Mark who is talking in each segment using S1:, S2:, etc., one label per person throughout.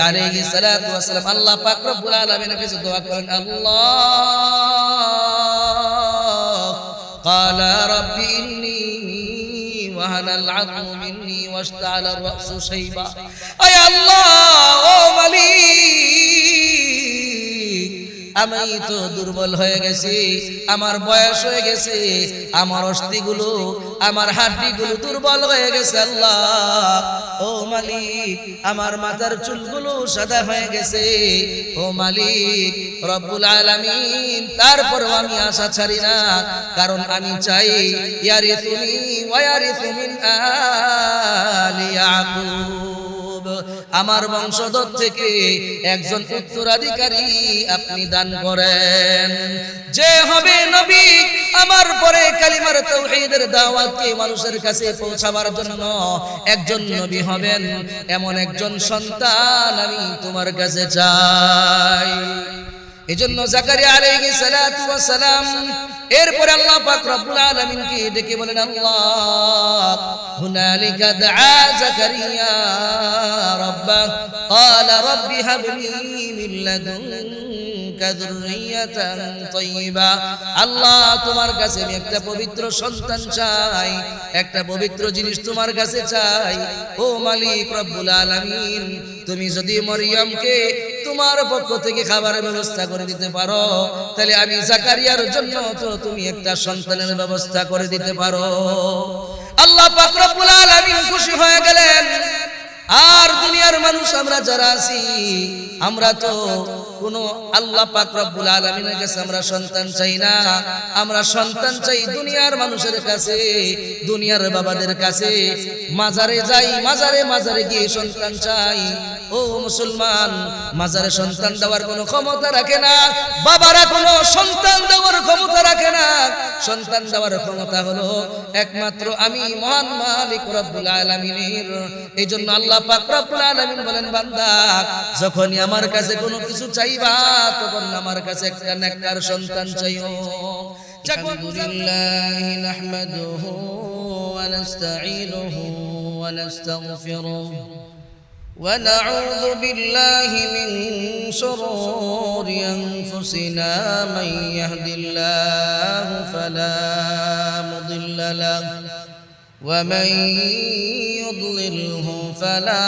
S1: আলাইহিস সালাতু ওয়াস সালাম আল্লাহ পাক রব্বুল আলামিনের কাছে দোয়া করেন আল্লাহ قال رب إني وهن العظم مني واشتعل الرأس شيبا أي الله ও মালিক আমি তো দুর্বল হয়ে গেছি, আমার বয়স হয়ে গেছে, আমার অস্থিগুলো, আমার হাড্ডিগুলো দুর্বল হয়ে গেছে আল্লাহ। ও মালিক, আমার মাথার চুলগুলো সাদা হয়ে গেছে। ও মালিক, রব্বুল আলামিন, তারপরও আমি আশা ছাড়ি না, কারণ আমি চাই ইয়ারে তুমি ওয়ারে তুমি আলি ইয়াকুব। আমার বংশধর থেকে একজন উত্তরাধিকারী আপনি দান করেন। যে হবে নবী, আমার পরে কালিমার তৌহিদের দাওয়াতকে মানুষের কাছে পৌঁছাবার জন্য একজন নবী হবেন, এমন একজন সন্তান আমি তোমার কাছে চাই। এজন্য জাকারিয়া আলাইহিস সালাতু ওয়াস সালাম এরপর আল্লাহ পাক রব্বুল আলামিনকে ডেকে বলেন, আল্লাহ, হুনালিকা দাআ জাকারিয়া রাব্বাহ قال رب هب لي من لدنك ذرية طيبة আল্লাহ তোমার কাছে আমি একটা পবিত্র সন্তান চাই একটা পবিত্র জিনিস তোমার কাছে চাই ও মালিক রব্বুল আলামিন তুমি যদি মরিয়মকে তোমার পক্ষ থেকে খাবারের ব্যবস্থা করে দিতে পারো তাহলে আমি জাকারিয়ার জন্য তো তুমি একটা সন্তানের ব্যবস্থা করে দিতে পারো আল্লাহ পাক রব্বুল আলামিন খুশি হয়ে গেলেন আর দুনিয়ার মানুষ আমরা যারা আছি আমরা তো কোন আল্লাহ পাক রব্বুল আলামিনের কাছে আমরা সন্তান চাই না। আমরা সন্তান চাই দুনিয়ার মানুষের কাছে, দুনিয়ার বাবাদের কাছে। মাজারে যাই, মাজারে মাজারে গিয়ে সন্তান চাই। ও মুসলমান, মাজারে সন্তান দেওয়ার কোনো ক্ষমতা রাখে না। বাবারা কোনো সন্তান দেওয়ার ক্ষমতা রাখে না। সন্তান দেওয়ার ক্ষমতা হলো একমাত্র আমি মহান মালিক রব্বুল আলামিনের। এই জন্য আল্লাহ পাক রব্বুল আলামিন বলেন, বান্দা, যখনই আমার কাছে কোনো কিছু চাইবা তখন আমার কাছে একটা নেককার সন্তান চাইও আলহামদুলিল্লাহ নাহমাদুহু ওয়া নাস্তাঈনুহু ওয়া নাস্তাগফিরুহু ونعوذ بالله من شرور أنفسنا من يهد الله فلا مضل له ومن يضلله فلا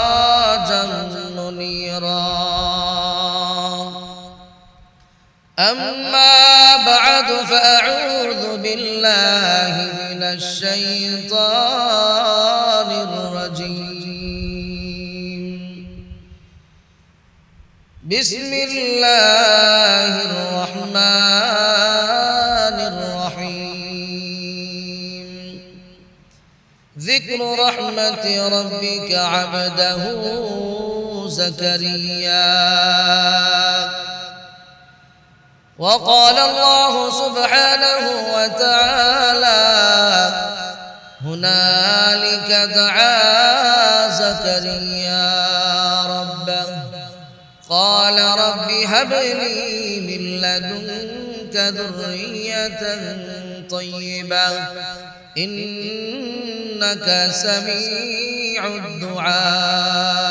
S1: أما بعد فأعوذ بالله من الشيطان الرجيم. بسم الله الرحمن الرحيم. ذكر رحمة ربك عبده زكريا. وقال الله سبحانه وتعالى هنالك دعا زكريا ربه. قال رب هب لي من لدنك ذرية طيبة إنك سميع الدعاء.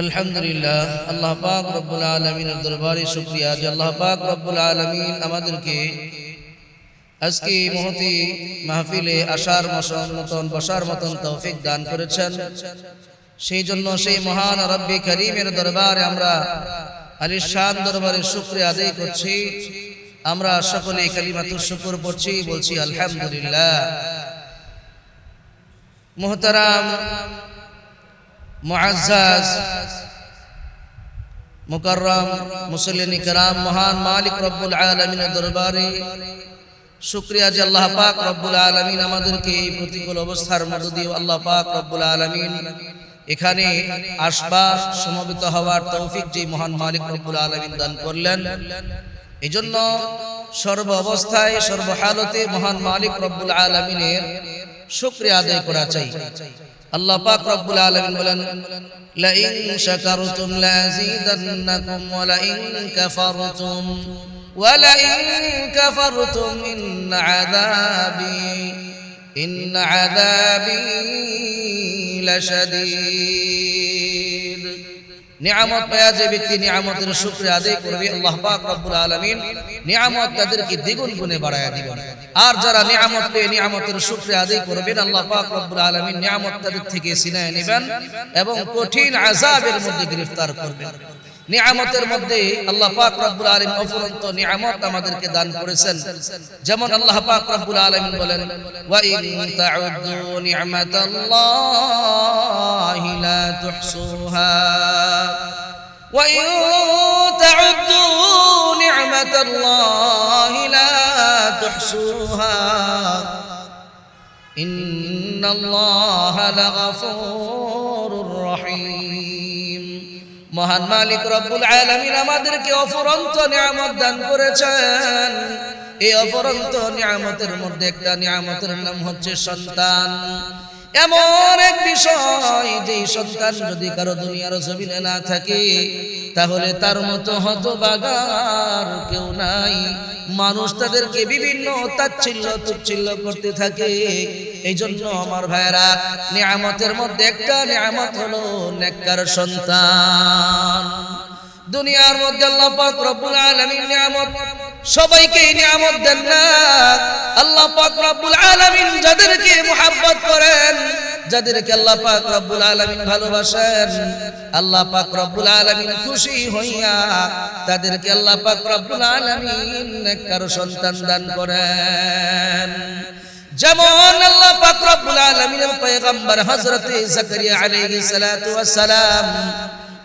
S1: আলহামদুলিল্লাহ, আল্লাহ পাক রব্বুল আলমিনের দরবারে শুক্রিয়া যে আল্লাহ পাক রব্বুল আলমিন আমাদেরকে আজকে মহতি মাহফিলে আসার মতন, বসার মতন তৌফিক দান করেছেন। সেই জন্য সেই মহান রব্বি করিমের দরবারে আমরা আলির দরবারে শুক্রিয়া আদায় করছি। আমরা সকলে কালিমাতুর শুকুর পড়ছি, বলছি আলহামদুলিল্লাহ। মোহতারাম মুআজ্জাজ মুকাররম মুসল্লিন کرام মহান মালিক রব্বুল আলামিনের দরবারে শুকরিয়া যে আল্লাহ পাক রব্বুল আলামিন আমাদেরকে এই প্রতিকূল অবস্থার মধ্য দিয়ে আল্লাহ পাক রব্বুল আলামিন এখানে আসবা সমবেত হওয়ার তৌফিক যে মহান মালিক রব্বুল আলামিন দান করলেন এজন্য সর্ব অবস্থায় সর্বহালতে মহান মালিক রব্বুল আলামিনের শুকরিয়া আদায় করা চাই আল্লাহ পাক রব্বুল আলামিন বলেন, লাইন শাকারতুম লাযীদান্নাকুম ওয়া লাইন কাফারতুম ওয়া লাইন কাফারতুম ইন আযাবি ইন আযাবি লাশাদীদ। নিয়ামত পায়া যে ব্যক্তি নিয়ামতের শুক্রিয়া আদায় করবে, আল্লাহ পাক রব্বুল আলামিন নিয়ামত তাদেরকে দ্বিগুণ গুণে বাড়ায়া দিবেন। আর যারা নিয়ামত পেয়ে নিয়ামতের শুক্রিয়া আদায় করবেন, আল্লাহ পাক রব্বুল আলামিন নিয়ামত তাদের থেকে ছিনিয়ে নেবেন এবং কঠিন আযাবের মধ্যে গ্রেফতার করবেন। নিয়ামতের মধ্যে আল্লাহ পাক রব্বুল আলামিন অফুরন্ত নিয়ামত আমাদেরকে দান করেছেন। যেমন আল্লাহ পাক রব্বুল আলামিন বলেন, ওয়া ইন তাউদ্দু নি'মাতাল্লাহি লা তুহসুহা। ওয়া ইন তাউদ্দু নি'মাতাল্লাহি লা তুহসুহা। ইন্নাল্লাহা লাগাফুরুর রহিম। মহান মালিক রব্বুল আলামিন আমাদেরকে অফুরন্ত নিয়ামত দান করেছেন। এই অফুরন্ত নিয়ামতের মধ্যে একটা নিয়ামতের নাম হচ্ছে সন্তান। এমন এক বিষয় যে সন্তান যদি কারও দুনিয়ার জমিনে না থাকে তাহলে তার মতো হত বাগার কেউ নাই। মানুষ তাদেরকে বিভিন্ন তাচ্ছিল্য তুচ্ছিল্য করতে থাকে। এই জন্য আমার ভাইয়েরা, নিয়ামতের মধ্যে একটা নিয়ামত হলো নেককার সন্তান। দুনিয়ার মধ্যে আল্লাহ পাক রব্বুল আলামিন নিয়ামত, সবাইকে নিয়ামত দেন না। আল্লাহ পাক রব্বুল আলামিন যাদেরকে মুহাব্বত করেন যাদেরকে আল্লাহ পাক রব্বুল আলামিন ভালোবাসেন, আল্লাহ পাক রব্বুল আলামিন খুশি হইয়া তাদেরকে আল্লাহ পাক রব্বুল আলামিন নেককার সন্তান দান করেন। যেমন আল্লাহ পাক রব্বুল আলামিনের পয়গম্বর হযরত জাকারিয়া আলাইহিস সালাতু ওয়াস সালাম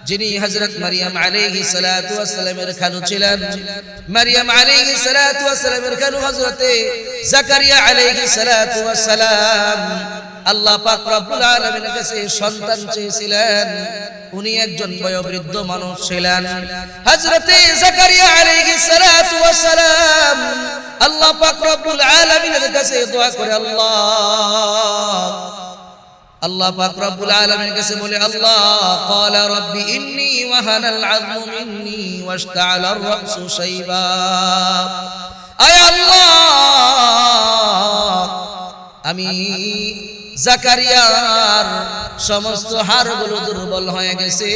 S1: যিনি হযরত মারিয়াম আলাইহি সালাতু ওয়াসসালামের খালু ছিলেন। মারিয়াম আলাইহি সালাতু ওয়াসসালামের খালু হযরত জাকারিয়া আলাইহি সালাতু ওয়াসসালাম আল্লাহ পাক রব্বুল আলামিনের কাছে সন্তান চেয়েছিলেন। উনি একজন বয়োবৃদ্ধ মানুষ ছিলেন। হযরত জাকারিয়া আলাইহিস সালাতু ওয়াসসালাম আল্লাহ পাক রব্বুল আলামিনের কাছে দোয়া করে, আল্লাহ। আল্লাহ পাক রব্বুল আলামিনের কাছে বলে, আল্লাহ, ক্বালা রাব্বি ইন্নী ওয়াহানাল আযমু মিন্নী ওয়াশতাআলা আর-রাসু শাইবা। আয় আল্লাহ, আমি জাকারিয়ার সমস্ত হাড়গুলো দুর্বল হয়ে গেছে।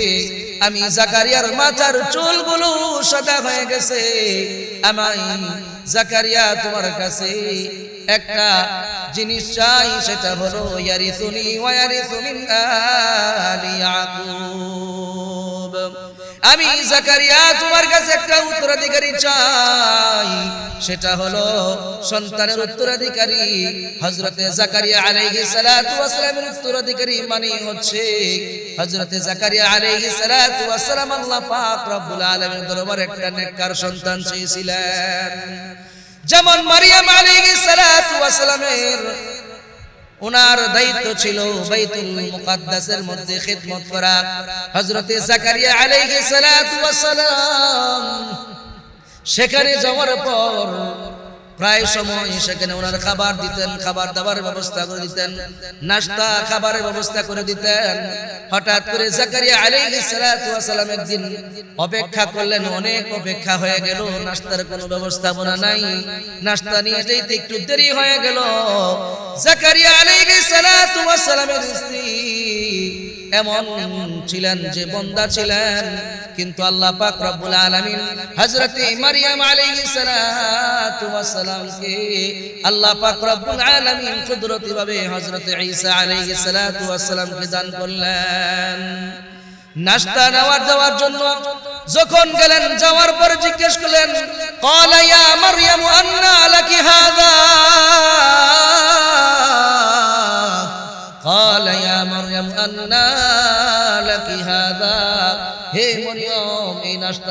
S1: আমি জাকারিয়ার মাথার চুলগুলো সাদা হয়ে গেছে। আমায় জাকারিয়া তোমার কাছে একটা জিনিস চাই, সেটা হলো ইয়ারিসুনি তুমি আলি ইয়াকুব। আমি জাকারিয়া তোমার কাছে একটা উত্তরাধিকারী চাই। সেটা হলো সন্তানের উত্তরাধিকারী হযরতে জাকারিয়া আলাইহিস সালাতু ওয়াসসালামের উত্তরাধিকারী মানে হচ্ছে হযরতে জাকারিয়া আলাইহিস সালাতু ওয়াসসালাম আল্লাহ পাক রব্বুল আলামিনের দরবারে একটা নেককার সন্তান চেয়েছিলেন। যেমন মারিয়াম আলাইহিস সালাতু ওয়াসসালামের ওনার দায়িত্ব ছিল বাইতুল মুকাদ্দাসের মধ্যে খিদমত করা। হযরতে জাকারিয়া আলাইহিস সালাতু ওয়াসসালাম সেখানে যাওয়ার পর প্রায় সময় সেখানে ওনার খাবার দিতেন, খাবার দাবারের ব্যবস্থা করে দিতেন, নাস্তা, খাবারের ব্যবস্থা করে দিতেন। হঠাৎ করে জাকারিয়া আলাইহিস সালাতু ওয়াস একদিন অপেক্ষা করলেন, অনেক অপেক্ষা হয়ে গেল, নাস্তার কোনো ব্যবস্থাপনা নাই। নাস্তা নিয়ে যেতে একটু দেরি হয়ে গেল। জাকারিয়া আলাইহিস সালাতু ওয়াস সালামের স্ত্রী এমন ছিলেন যে বন্দা ছিলেন। কিন্তু আল্লাহ পাক রব্বুল আলামিন হযরত মারিয়াম আলাইহিস সালাতু ওয়াস সালাম কে আল্লাহ পাক রব্বুল আলামিন কুদরতি ভাবে হযরত ঈসা আলাইহিস সালাতু ওয়াস সালাম কে দান করলেন। নাস্তা নেওয়ার যাওয়ার জন্য যখন গেলেন, যাওয়ার পরে জিজ্ঞেস করলেন ক্বালা ইয়া মারইয়াম আন্না লাকি হাযা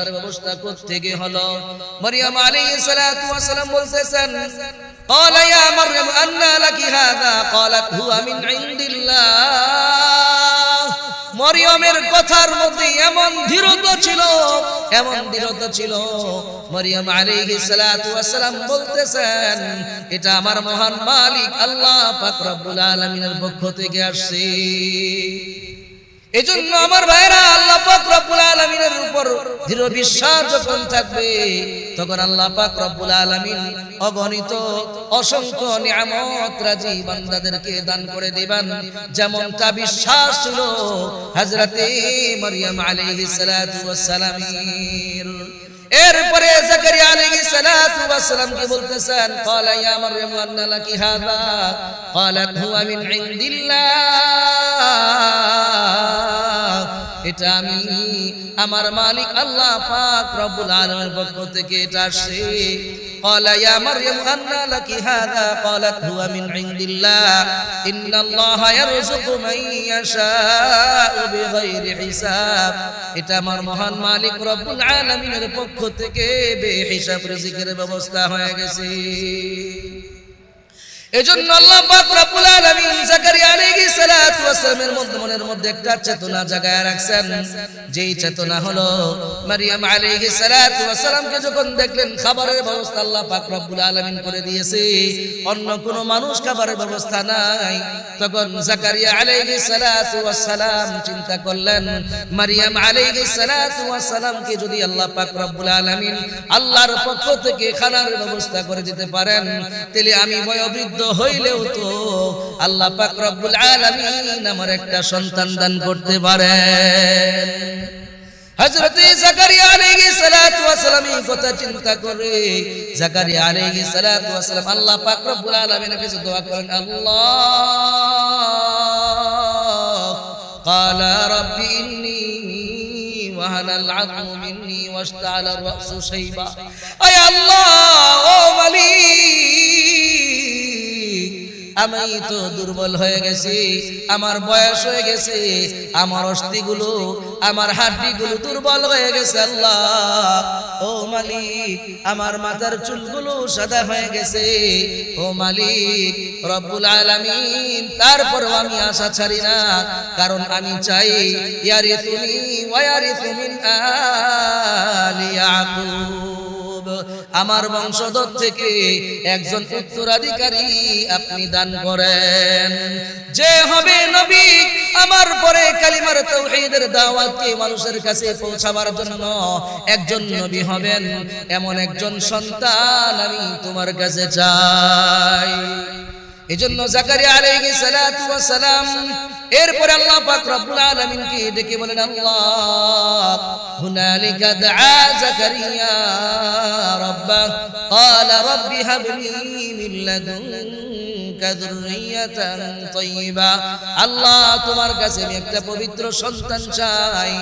S1: এই নাস্তার ব্যবস্থা থেকে হলো মরিয়ম আলাইহিস সালাতু ওয়াস সালাম বলতেছেন قال يا مريم أنى لك هذا قالت هو من عند الله মরিয়মের কথার মধ্যে এমন দৃঢ়তা ছিল এমন দৃঢ়তা ছিল মরিয়ম আলাইহিস সালাতু ওয়াস সালাম বলতেছেন এটা আমার মহান মালিক আল্লাহ পাক রব্বুল আলামিনের পক্ষ থেকে আসছে এজন্য আমার ভাইরা আল্লাহ পাক রব্বুল আলামিনের উপর দৃঢ় বিশ্বাস যখন থাকবে, তখন আল্লাহ পাক রব্বুল আলামিন অগণিত অসংখ্য নিয়ামত রাজি বান্দাদেরকে দান করে দিবেন। যেমন তা বিশ্বাস ছিল হযরতে মারইয়াম আলাইহিস সালাতু ওয়াস সালামের। এরপরে জাকারিয়া আলাইহিস সালাতু ওয়াস সালাম কি বলতেছেন? ক্বালা ইয়া মারইয়াম, আন্না লাকি হাযা ক্বালাত হুয়া মিন ইনদিল্লাহ। এটা আমি আমার মালিক আল্লাহ পাক রব্বুল আলামিনের পক্ষ থেকে এটা আসছে قال يا مريم أنى لك هذا قالت هو من عند الله إن الله يرزق من يشاء بغير حساب এটা আমার মহান মালিক রব্বুল আলামিনের পক্ষ থেকে বেহিসাব রিজিকের ব্যবস্থা হয়ে গেছে এজন্য আল্লাহ পাক রব্বুল আলামিন জাকারিয়া আলাইহিস সালাতু ওয়াসসালামের মধ্যে মনের মধ্যে একটা চেতনা জাগায় রাখছেন। যেই চেতনা হলো মারিয়াম আলাইহিস সালাতু ওয়াস সালামকে যখন দেখলেন, খাবারের ব্যবস্থা আল্লাহ পাক রব্বুল আলামিন করে দিয়েছে। অন্য কোন মানুষ খাবারের ব্যবস্থা নাই। তখন জাকারিয়া আলাইহিস সালাতু ওয়াস সালাম চিন্তা করলেন, মারিয়াম আলাইহিস সালাতু ওয়াস সালামকে যদি আল্লাহ পাক রব্বুল আলামিন আল্লাহর পক্ষ থেকে খানার ব্যবস্থা করে দিতে পারেন, তাহলে আমি বয়োবৃদ্ধ হইলেও তো আল্লাহ পাক রব্বুল আলামিন আমার একটা সন্তান দান করতে পারেন হযরত জাকারিয়া আলাইহিস সালাতু ওয়াস সালাম এই কথা চিন্তা করে জাকারিয়া আলাইহিস সালাতু ওয়াস সালাম আল্লাহ পাক রব্বুল আলামিনের কাছে দোয়া করেন আল্লাহ قال رب إني وهن العظم مني واشتعل الرأس شيبا أي الله ও মালিক আমি তো দুর্বল হয়ে গেছি, আমার বয়স হয়ে গেছে, আমার অস্থিগুলো, আমার হাড্ডিগুলো দুর্বল হয়ে গেছে, আল্লাহ। ও মালিক, আমার মাথার চুলগুলো সাদা হয়ে গেছে। ও মালিক, রব্বুল আলামিন তারপর আমি আশা ছাড়ি না, কারণ আমি চাই ইয়ারে তুমি ওয়ারি তুমি আলি ইয়াকুব। আমার বংশধর থেকে একজন উত্তরাধিকারী আপনি দান করেন। যে হবে নবী, আমার পরে কালিমার তৌহিদের দাওয়াতকে মানুষের কাছে পৌঁছাবার জন্য একজন নবী হবেন। এমন একজন সন্তান আমি তোমার কাছে চাই। এজন্য জাকারিয়া আলাইহি সালাতু ওয়া সালাম এরপর আল্লাহ পাক রব্বুল আলামিন কি ডেকে বলেন, আল্লাহ, হুনালিকা দাআ জাকারিয়া রাব্বা قال ربي هب لي من لدنك ذرية طيبة الله তোমার কাছে আমি একটা পবিত্র সন্তান চাই,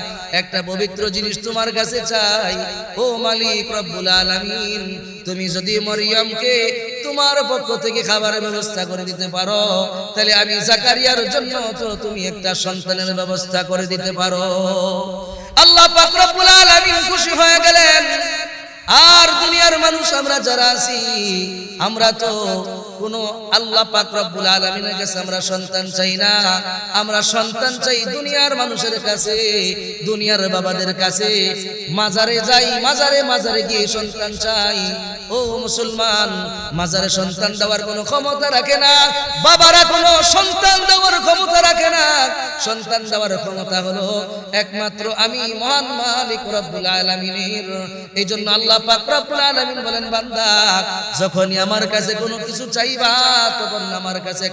S1: একটা পবিত্র জিনিস তোমার কাছে চাই। ও মালিক রব্বুল আলামিন, তুমি যদি মরিয়মকে তোমার পক্ষ থেকে খাবারের ব্যবস্থা করে দিতে পারো। তাহলে আমি জাকারিয়ার জন্য তো তুমি একটা সন্তানের ব্যবস্থা করে দিতে পারো। আল্লাহ পাক রব্বুল আলামিন খুশি হয়ে গেলেন। আর দুনিয়ার মানুষ আমরা যারা আছি, আমরা তো কোন আল্লাহ পাক রব্বুল আলামিনের কাছে আমরা সন্তান চাই না। আমরা সন্তান চাই দুনিয়ার মানুষের কাছে, দুনিয়ার বাবাদের কাছে। মাজারে যাই, মাজারে মাজারে গিয়ে সন্তান চাই। ও মুসলমান, মাজারে সন্তান দেওয়ার কোনো ক্ষমতা রাখে না। বাবারা কোনো সন্তান দেওয়ার ক্ষমতা রাখে না। সন্তান দেওয়ার ক্ষমতা হলো একমাত্র আমি মহান মালিক রব্বুল আলামিনের। এই জন্য আল্লাহ পাক রব্বুল আলামিন বলেন, বান্দা, যখনই আমার কাছে কোনো কিছু চাইবা তখন আমার কাছে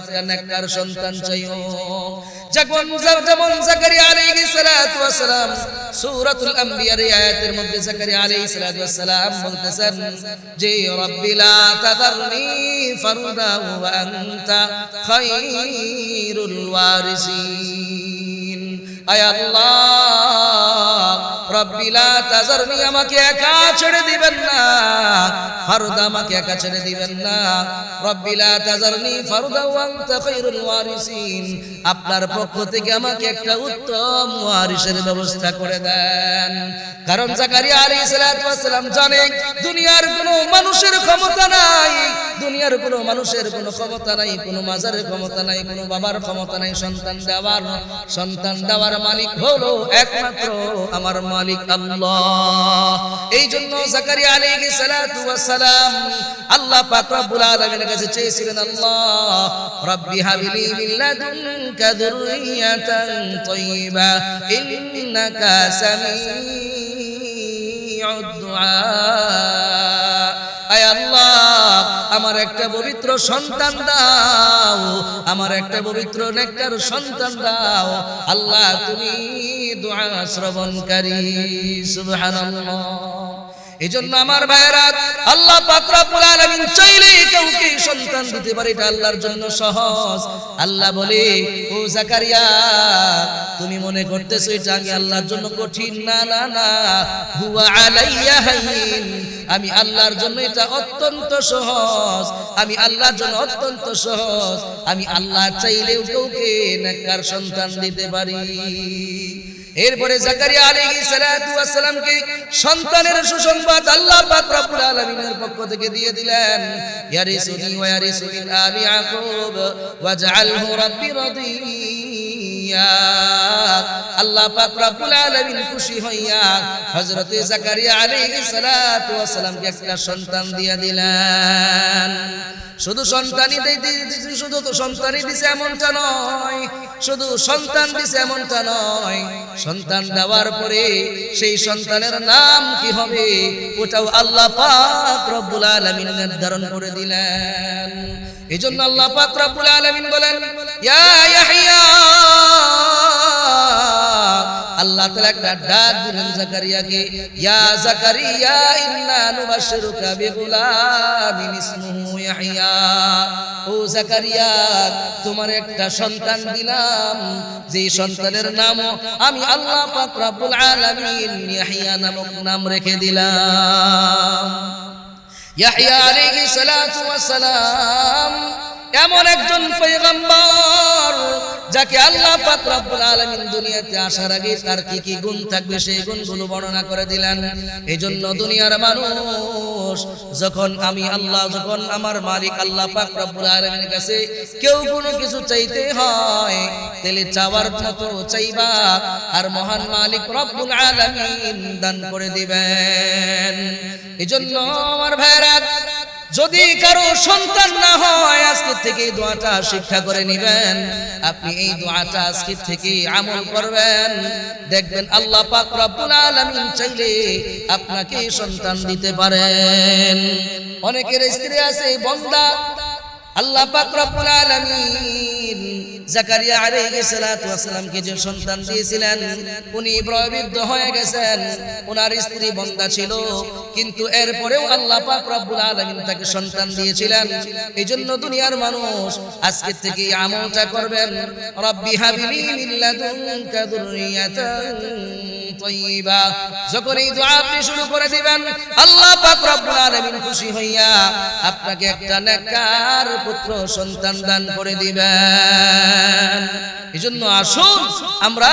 S1: আপনার পক্ষ থেকে আমাকে একটা উত্তম ওয়ারিসের ব্যবস্থা করে দেন। কারণ জাকারিয়া আলাইহিস সালাম জানে, দুনিয়ার কোনো মানুষের ক্ষমতা নাই। দুনিয়ার কোনো মানুষের কোনো ক্ষমতা নাই, কোনো মাজারের ক্ষমতা নাই, কোনো বাবার ক্ষমতা নাই। সন্তান দেওয়ার সন্তান দেওয়ার মালিক হলো একমাত্র আমার মালিক। আল্লাহ। এই জন্য জাকারিয়া আলাইহিস সালাতু ওয়াস সালাম আল্লাহ পাক রব্বুল আলামিনের কাছে চেয়েছিলেন, আল্লাহ, রব্বি হাবলি মিন লাদুনকা যুররিয়াতান তাইয়্যিবা ইন্নাকা সামিউদ দুআ। আল্লাহ, আমার একটা পবিত্র সন্তান দাও, আমার একটা পবিত্র নেকটার সন্তান দাও। আল্লাহ, তুমি দোয়া শ্রবণকারী, সুবহানাল্লাহ। এই জন্য আমার ভাইয়েরা, আল্লাহ পাক রব্বুল আলামিন চাইলে কাউকে সন্তান দিতে পারে, এটা আল্লাহর জন্য সহজ। আল্লাহ বলে, ও জাকারিয়া মনে করতেছো এটা আমি আল্লাহর জন্য কঠিন? না না না। হুয়া আলাইয়া হাইন। আমি আল্লাহর জন্য এটা অত্যন্ত সহজ। আমি আল্লাহর জন্য অত্যন্ত সহজ। আমি আল্লাহ চাইলেও কাউকে নেককার সন্তান দিতে পারি। এরপরে জাকারিয়া আলাইহিস সালাতু ওয়াস সালামকে সন্তানের সুসংবাদ আল্লাহ পাক রব্বুল আলামিনের পক্ষ থেকে দিয়ে দিলেন। ইয়ারিসুনি ওয়া ইয়ারিসুনি আলি ইয়াকুব। ওয়াজআলহু রাব্বি রাদিয়া খুশি হইয়া সন্তান দিয়ে শুধু সন্তানই শুধু তো সন্তানই এমনটা নয়, শুধু সন্তান এমনটা নয়। সন্তান দেওয়ার পরে সেই সন্তানের নাম কি হবে, ওটাও আল্লাহ পাক রব্বুল আলামিন নির্ধারণ করে দিলেন। এই জন্য আল্লাহ পাক রব্বুল আলামিন বলেন, ইয়া ইয়াহইয়া আল্লাহ তাআলা একটা ডাক দিলেন জাকারিয়াকে, ইয়া জাকারিয়া, ইন্না নুবাশশিরুকা বিগুলামিন ইসমুহু ইয়াহইয়া ও জাকারিয়া, তোমার একটা সন্তান দিলাম, যে সন্তানের নাম আমি আল্লাহ পাক রব্বুল আলামিন ইয়াহইয়া নামক নাম রেখে দিলাম। এমন একজন পয়গম্বর যাকে আল্লাহ আলামিন দুনিয়াতে আসার আগে তার কি কি গুণ থাকবে সেই গুণগুলো বর্ণনা করে দিলেন। এজন্য দুনিয়ার মানুষ যখন আমি আল্লাহ, যখন আমার মালিক আল্লাহ পাক রব্বুল আলামিনের কাছে কেউ কোনো কিছু চাইতে হয়, তাহলে চাওয়ার মতো চাইবা আর মহান মালিক রব্বুল আলামিন দান করে দিবেন। এজন্য আমার ভাইরা যদি কারও সন্তান না হয়, আজকে থেকে দোয়াটা শিক্ষা করে নেবেন। আপনি এই দোয়াটা আজকে থেকে আমল করবেন। দেখবেন আল্লাহ পাক রব্বুল আলামিন চাইলে আপনাকে সন্তান দিতে পারেন। অনেকের স্ত্রী আছে, বন্দা। আল্লাহ পাক রব্বুল আলামিন জাকারিয়া আলাইহিস সালাতু ওয়াসালামকে যে সন্তান দিয়েছিলেন, উনি বৃদ্ধ হয়ে গেছেন। ওনার স্ত্রী বন্দা ছিল, কিন্তু এরপরেও আল্লাহ পাক রব্বুল আলামিন তাকে সন্তান দিয়েছিলেন। এইজন্য দুনিয়ার মানুষ আজকে থেকে আমলটা করবেন। রব্বি হাবিলি মিন লাদুনকা যুররিয়াতান তাইয়্যিবা যখন এই দোয়া আপনি শুরু করে দিবেন, আল্লাহ পাক রব্বুল আলামিন খুশি হইয়া আপনাকে একটা নেককার পুত্র সন্তান দান করে দিবেন। এজন্য আসুন আমরা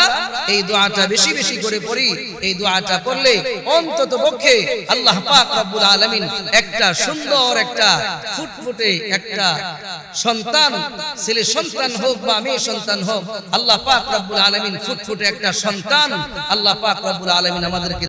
S1: এই দোয়াটা বেশি বেশি করে পড়ি। এই দোয়াটা পড়লে অন্তত পক্ষে আল্লাহ পাক রব্বুল আলামিন একটা সুন্দর একটা ফুটফুটে একটা সন্তান, ছেলে সন্তান হোক বা মেয়ে সন্তান হোক, আল্লাহ পাক রব্বুল আলামিন ফুটফুটে একটা সন্তান আল্লাহ পাক রব্বুল আলামিন আমাদেরকে